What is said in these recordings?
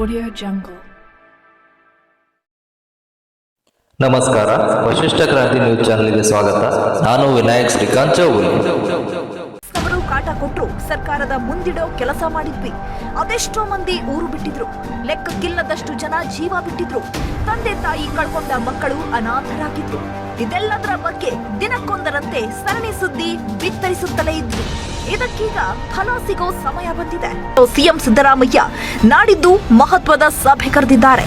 Audio Jungle. ನಮಸ್ಕಾರ ವಶಿಷ್ಠ ಕ್ರಾಂತಿ news ಚಾನೆಲ್ಗೆ ಸ್ವಾಗತ ನಾನು ವಿನಾಯಕ್ ಶ್ರೀಕಾಂತ್ ಚೌಗುಲೆ ಸರ್ಕಾರದ ಮುಂದಿಡೋ ಕೆಲಸ ಮಾಡಿದ್ವಿ. ಅದೆಷ್ಟೋ ಮಂದಿ ಊರು ಬಿಟ್ಟಿದ್ರು. ಲೆಕ್ಕಕ್ಕಿಲ್ಲದಷ್ಟು ಜನ ಜೀವ ಬಿಟ್ಟಿದ್ರು. ತಂದೆ ತಾಯಿ ಕಳ್ಕೊಂಡ ಮಕ್ಕಳು ಅನಾಥರಾಗಿದ್ರು. ಇದೆಲ್ಲದರ ಬಗ್ಗೆ ದಿನಕ್ಕೊಂದರಂತೆ ಸರಣಿ ಸುದ್ದಿ ಬಿತ್ತರಿಸುತ್ತಲೇ ಇದ್ರು ಇದಕ್ಕೀಗ ಫಲ ಸಿಗೋ ಸಮಯ ಬಂದಿದೆ. ಸಿಎಂ ಸಿದ್ದರಾಮಯ್ಯ ನಾಡಿದ್ದು ಮಹತ್ವದ ಸಭೆ ಕರೆದಿದ್ದಾರೆ.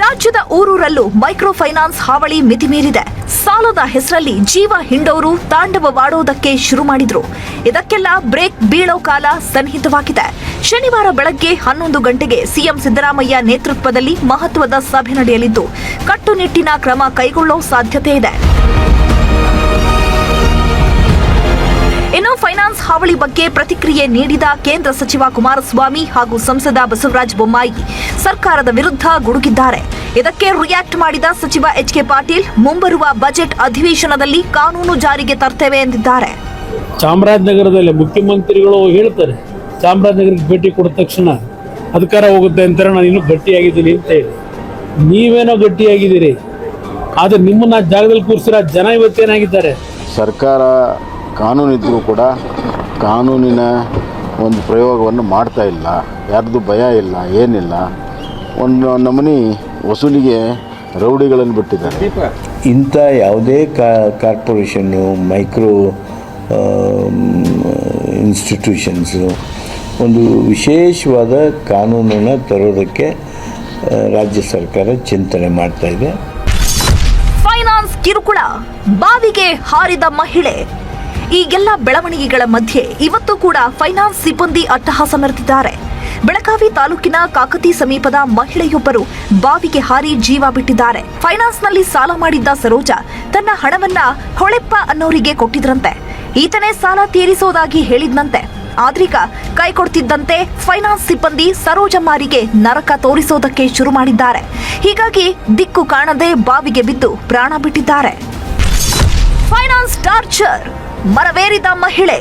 ರಾಜ್ಯದ ಊರೂರಲ್ಲೂ ಮೈಕ್ರೋ ಫೈನಾನ್ಸ್ ಹಾವಳಿ ಮಿತಿಮೀರಿದೆ ಸಾಲದ ಹೆಸರಲ್ಲಿ ಜೀವ ಹಿಂಡೋರು ತಾಂಡವವಾಡೋದಕ್ಕೆ ಶುರು ಮಾಡಿದ್ರು. ಇದಕ್ಕೆಲ್ಲ ಬ್ರೇಕ್ ಬೀಳೋ ಕಾಲ ಸನ್ನಿಹಿತವಾಗಿದೆ. ಶನಿವಾರ ಬೆಳಗ್ಗೆ ಹನ್ನೊಂದು ಗಂಟೆಗೆ ಸಿಎಂ ಸಿದ್ದರಾಮಯ್ಯ ನೇತೃತ್ವದಲ್ಲಿ ಮಹತ್ವದ ಸಭೆ ನಡೆಯಲಿದ್ದು, ಕಟ್ಟುನಿಟ್ಟಿನ ಕ್ರಮ ಕೈಗೊಳ್ಳೋ ಸಾಧ್ಯತೆ ಇದೆ. ಹಾವಳಿ ಬಗ್ಗೆ ಪ್ರತಿಕ್ರಿಯೆ ನೀಡಿದ ಕೇಂದ್ರ ಸಚಿವ ಕುಮಾರಸ್ವಾಮಿ ಹಾಗೂ ಸಂಸದ ಬಸವರಾಜ ಬೊಮ್ಮಾಯಿ ಸರ್ಕಾರದ ವಿರುದ್ಧ ಗುಡುಗಿದ್ದಾರೆ. ಇದಕ್ಕೆ ರಿಯಾಕ್ಟ್ ಮಾಡಿದ ಸಚಿವ ಎಚ್ ಕೆ ಪಾಟೀಲ್ ಮುಂಬರುವ ಬಜೆಟ್ ಅಧಿವೇಶನದಲ್ಲಿ ಕಾನೂನು ಜಾರಿಗೆ ತರ್ತೇವೆ ಎಂದಿದ್ದಾರೆ. ಚಾಮರಾಜನಗರದಲ್ಲಿ ಮುಖ್ಯಮಂತ್ರಿಗಳು ಹೇಳ್ತಾರೆ ಚಾಮರಾಜನಗರಕ್ಕೆ ಭೇಟಿ ಕೊಟ್ಟ ತಕ್ಷಣ ಅಧಿಕಾರ ಹೋಗುತ್ತೆ ಅಂತಾರೆ ನಾನು ಇನ್ನೂ ಗಟ್ಟಿಯಾಗಿದ್ದೀನಿ ಅಂತ ಹೇಳಿ. ನೀವೇನೋ ಗಟ್ಟಿಯಾಗಿದ್ದೀರಿ ಆದರೆ ನಿಮ್ಮನ್ನ ಜಾಗದಲ್ಲಿ ಕೂರಿಸಿರೋ ಜನ ಇವತ್ತೇನಾಗಿದ್ದಾರೆ? ಸರ್ಕಾರ ಕಾನೂನಿದ್ರೂ ಕೂಡ ಕಾನೂನಿನ ಒಂದು ಪ್ರಯೋಗವನ್ನು ಮಾಡ್ತಾ ಇಲ್ಲ. ಯಾರ್ದು ಭಯ ಇಲ್ಲ ಏನಿಲ್ಲ. ಒಂದು ನಮೂನಿ ವಸೂಲಿಗೆ ರೌಡಿಗಳನ್ನು ಬಿಟ್ಟಿದ್ದಾರೆ. ಇಂಥ ಯಾವುದೇ ಕಾ ಕಾರ್ಪೊರೇಷನ್ನು ಮೈಕ್ರೋ ಇನ್ಸ್ಟಿಟ್ಯೂಷನ್ಸು ಒಂದು ವಿಶೇಷವಾದ ಕಾನೂನನ್ನು ತರೋದಕ್ಕೆ ರಾಜ್ಯ ಸರ್ಕಾರ ಚಿಂತನೆ ಮಾಡ್ತಾ ಇದೆ. ಫೈನಾನ್ಸ್ ಕಿರುಕುಳ ಬಾವಿಗೆ ಹಾರಿದ ಮಹಿಳೆ. ಈ ಎಲ್ಲ ಬೆಳವಣಿಗೆಗಳ ಮಧ್ಯೆ ಇವತ್ತು ಕೂಡ ಫೈನಾನ್ಸ್ ಸಿಬ್ಬಂದಿ ಅಟ್ಟಹಾಸ ಮೆರೆದಿದ್ದಾರೆ ಬೆಳಗಾವಿ ತಾಲೂಕಿನ ಕಾಕತಿ ಸಮೀಪದ ಮಹಿಳೆಯೊಬ್ಬರು ಬಾವಿಗೆ ಹಾರಿ ಜೀವ ಬಿಟ್ಟಿದ್ದಾರೆ. ಫೈನಾನ್ಸ್ನಲ್ಲಿ ಸಾಲ ಮಾಡಿದ್ದ ಸರೋಜ ತನ್ನ ಹಣವನ್ನ ಹೊಳೆಪ್ಪ ಅನ್ನೋರಿಗೆ ಕೊಟ್ಟಿದ್ರಂತೆ. ಈತನೇ ಸಾಲ ತೀರಿಸೋದಾಗಿ ಹೇಳಿದ್ನಂತೆ. ಆದ್ರೀಗ ಕೈ ಕೊಡ್ತಿದ್ದಂತೆ ಫೈನಾನ್ಸ್ ಸಿಬ್ಬಂದಿ ಸರೋಜಮ್ಮಾರಿಗೆ ನರಕ ತೋರಿಸೋದಕ್ಕೆ ಶುರು ಮಾಡಿದ್ದಾರೆ. ಹೀಗಾಗಿ ದಿಕ್ಕು ಕಾಣದೆ ಬಾವಿಗೆ ಬಿದ್ದು ಪ್ರಾಣ ಬಿಟ್ಟಿದ್ದಾರೆ. Finance torture. ಮರವೇರಿದ ಮಹಿಳೆ.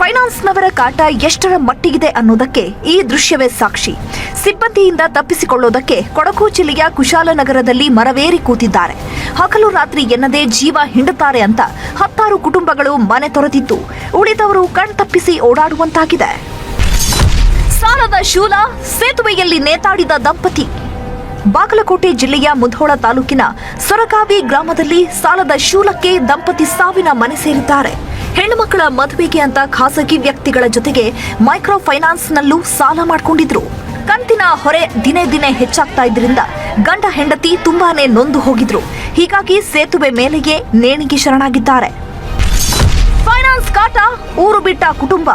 ಫೈನಾನ್ಸ್ನವರ ಕಾಟ ಎಷ್ಟರ ಮಟ್ಟಿಗಿದೆ ಅನ್ನೋದಕ್ಕೆ ಈ ದೃಶ್ಯವೇ ಸಾಕ್ಷಿ. ಸಿಬ್ಬಂದಿಯಿಂದ ತಪ್ಪಿಸಿಕೊಳ್ಳೋದಕ್ಕೆ ಕೊಡಗು ಜಿಲ್ಲೆಯ ಕುಶಾಲನಗರದಲ್ಲಿ ಮರವೇರಿ ಕೂತಿದ್ದಾರೆ. ಹಗಲು ರಾತ್ರಿ ಎನ್ನದೇ ಜೀವ ಹಿಂಡುತ್ತಾರೆ ಅಂತ ಹತ್ತಾರು ಕುಟುಂಬಗಳು ಮನೆ ತೊರೆದಿದ್ದು, ಉಳಿದವರು ಕಣ್ತಪ್ಪಿಸಿ ಓಡಾಡುವಂತಾಗಿದೆ. ಸಾಲದ ಶೂಲ ಸೇತುವೆಯಲ್ಲಿ ನೇತಾಡಿದ ದಂಪತಿ. ಬಾಗಲಕೋಟೆ ಜಿಲ್ಲೆಯ ಮುಧೋಳ ತಾಲೂಕಿನ ಸೊರಗಾವಿ ಗ್ರಾಮದಲ್ಲಿ ಸಾಲದ ಶೂಲಕ್ಕೆ ದಂಪತಿ ಸಾವಿನ ಮನೆ ಸೇರಿದ್ದಾರೆ. ಹೆಣ್ಣುಮಕ್ಕಳ ಮದುವೆಗೆ ಅಂತ ಖಾಸಗಿ ವ್ಯಕ್ತಿಗಳ ಜೊತೆಗೆ ಮೈಕ್ರೋ ಫೈನಾನ್ಸ್ನಲ್ಲೂ ಸಾಲ ಮಾಡಿಕೊಂಡಿದ್ರು. ಕಂತಿನ ಹೊರೆ ದಿನೇ ದಿನೇ ಹೆಚ್ಚಾಗ್ತಾ ಇದ್ರಿಂದ ಗಂಡ ಹೆಂಡತಿ ತುಂಬಾನೇ ನೊಂದು ಹೋಗಿದ್ರು. ಹೀಗಾಗಿ ಸೇತುವೆ ಮೇಲೆಯೇ ನೇಣಿಗೆ ಶರಣಾಗಿದ್ದಾರೆ. ಫೈನಾನ್ಸ್ ಕಾಟ ಊರು ಬಿಟ್ಟ ಕುಟುಂಬ.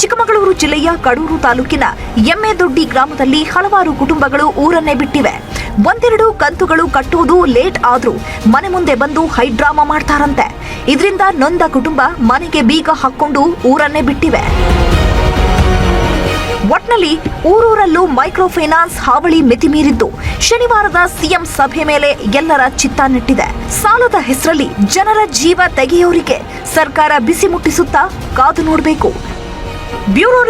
ಚಿಕ್ಕಮಗಳೂರು ಜಿಲ್ಲೆಯ ಕಡೂರು ತಾಲೂಕಿನ ಎಮ್ಮೆದೊಡ್ಡಿ ಗ್ರಾಮದಲ್ಲಿ ಹಲವಾರು ಕುಟುಂಬಗಳು ಊರನ್ನೇ ಬಿಟ್ಟಿವೆ. ಒಂದೆರಡು ಕಂತುಗಳು ಕಟ್ಟುವುದು ಲೇಟ್ ಆದರೂ ಮನೆ ಮುಂದೆ ಬಂದು ಹೈಡ್ರಾಮಾ ಮಾಡ್ತಾರಂತೆ. ಇದರಿಂದ ನೊಂದ ಕುಟುಂಬ ಮನೆಗೆ ಬೀಗ ಹಾಕೊಂಡು ಊರನ್ನೇ ಬಿಟ್ಟಿವೆ. ಒಟ್ನಲ್ಲಿ ಊರೂರಲ್ಲೂ ಮೈಕ್ರೋ ಫೈನಾನ್ಸ್ ಹಾವಳಿ ಮಿತಿಮೀರಿದ್ದು ಶನಿವಾರದ ಸಿಎಂ ಸಭೆ ಮೇಲೆ ಎಲ್ಲರ ಚಿತ್ತ ನೆಟ್ಟಿದೆ. ಸಾಲದ ಹೆಸರಲ್ಲಿ ಜನರ ಜೀವ ತೆಗೆಯೋರಿಗೆ ಸರ್ಕಾರ ಬಿಸಿ ಮುಟ್ಟಿಸುತ್ತಾ ಕಾದು ನೋಡಬೇಕು. ব্যুরো